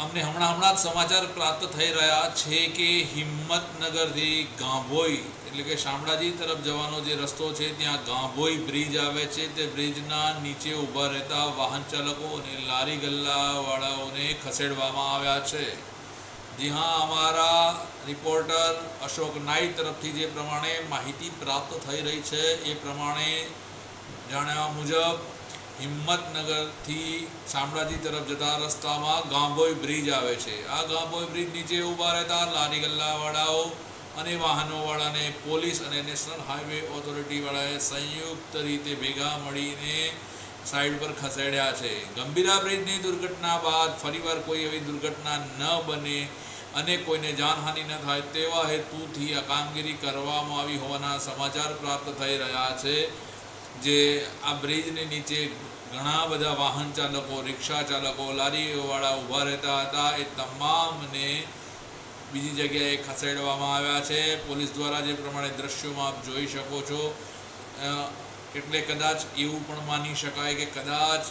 અમને હમણાં હમણાં જ સમાચાર પ્રાપ્ત થઈ રહ્યા છે કે હિંમતનગરથી ગાંભોઈ, એટલે કે શામળાજી તરફ જવાનો જે રસ્તો છે, ત્યાં ગાંભોઈ બ્રિજ આવે છે. તે બ્રિજના નીચે ઊભા રહેતા વાહન ચાલકો અને લારી ગલ્લાવાળાઓને ખસેડવામાં આવ્યા છે. જી હા, અમારા રિપોર્ટર અશોક નાઈ તરફથી જે પ્રમાણે માહિતી પ્રાપ્ત થઈ રહી છે, એ પ્રમાણે જાણ્યા મુજબ હિંમતનગરથી શામળાજી તરફ જતા રસ્તામાં ગાંભોઈ બ્રિજ આવે છે. આ ગાંભોઈ બ્રિજ નીચે ઊભા રહેતા લારી ગલ્લાવાળાઓ અને વાહનોવાળાને પોલીસ અને નેશનલ હાઈવે ઓથોરિટીવાળાએ સંયુક્ત રીતે ભેગા મળીને સાઈડ પર ખસેડ્યા છે. ગંભીરા બ્રિજની દુર્ઘટના બાદ ફરીવાર કોઈ એવી દુર્ઘટના ન બને અને કોઈને જાનહાનિ ન થાય તેવા હેતુથી આ કામગીરી કરવામાં આવી હોવાના સમાચાર પ્રાપ્ત થઈ રહ્યા છે. જે આ બ્રિજની નીચે ઘણા બધા વાહન ચાલકો, રિક્ષા ચાલકો લારીઓવાળા ઊભા રહેતા હતા. એ તમામને બીજી જગ્યાએ ખસેડવામાં આવ્યા છે. પોલીસ દ્વારા જે પ્રમાણે દ્રશ્યોમાં આપ જોઈ શકો છો. એટલે કદાચ એવું પણ માની શકાય કે કદાચ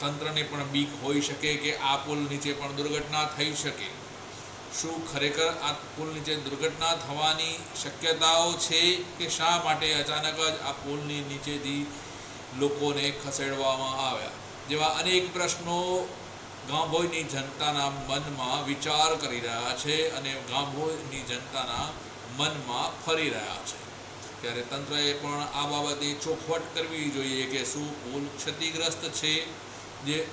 તંત્રને પણ બીક હોઈ શકે કે આ પુલ નીચે પણ દુર્ઘટના થઈ શકે. શું ખરેખર આ પુલ નીચે દુર્ઘટના થવાની શક્યતાઓ છે કે શા માટે અચાનક જ આ પુલની નીચેથી લોકોને ખસેડવામાં આવ્યા? જેવા અનેક પ્રશ્નો ગાંભોઈની જનતાના મનમાં વિચાર કરી રહ્યા છે અને ગાંભોઈની જનતાના મનમાં ફરી રહ્યા છે. ત્યારે તંત્રએ પણ આ બાબતે ચોખવટ કરવી જોઈએ કે શું પુલ ક્ષતિગ્રસ્ત છે? જે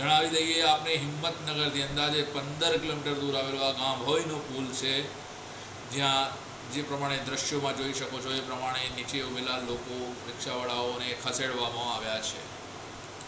જણાવી દઈએ, આપણે હિંમતનગરથી અંદાજે પંદર કિલોમીટર દૂર આવેલો આ ગામ હોયનો પુલ છે, જ્યાં જે પ્રમાણે દ્રશ્યોમાં જોઈ શકો છો, એ પ્રમાણે નીચે ઉભેલા લોકો, રિક્ષાવાળાઓને ખસેડવામાં આવ્યા છે.